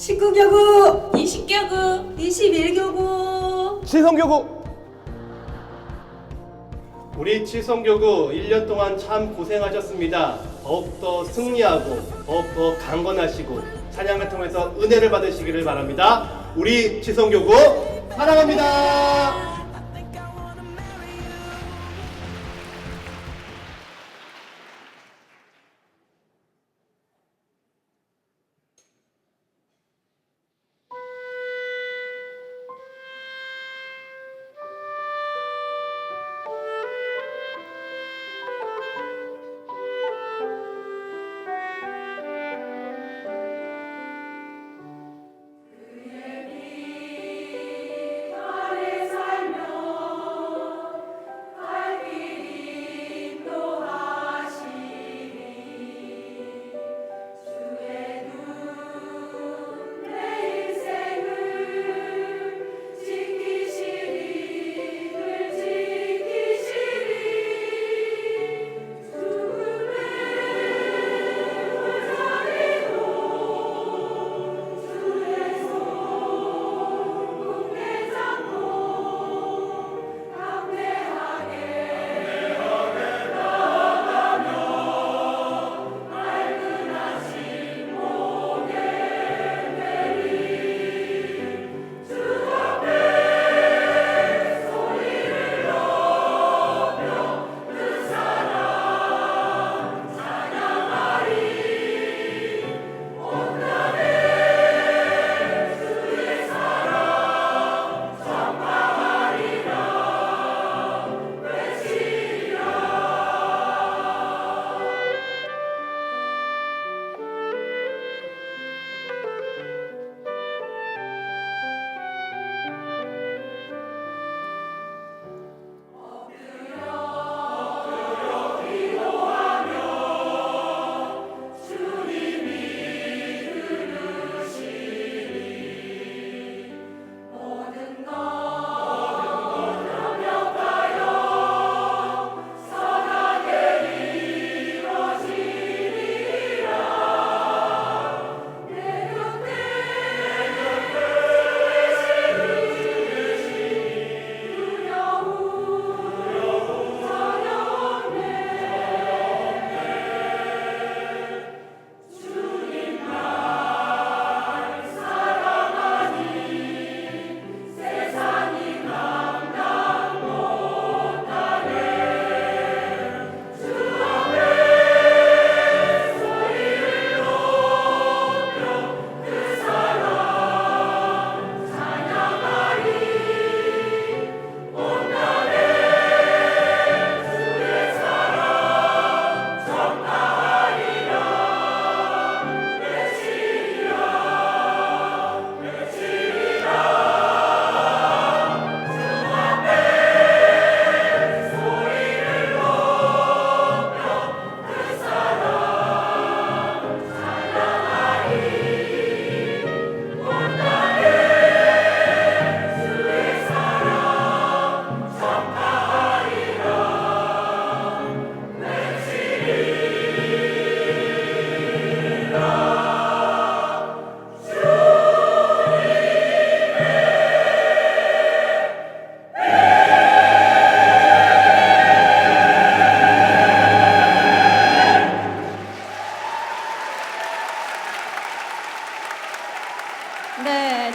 19교구, 20개구 21교구, 치성교구 우리 칠성교구 1년 동안 참 고생하셨습니다. 더욱더 승리하고 더욱더 강건하시고 찬양을 통해서 은혜를 받으시기를 바랍니다. 우리 칠성교구 사랑합니다.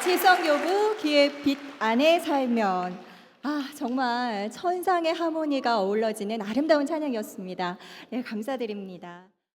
네, 칠성교구 기의 빛 안에 살면 아 정말 천상의 하모니가 어우러지는 아름다운 찬양이었습니다. 네, 감사드립니다.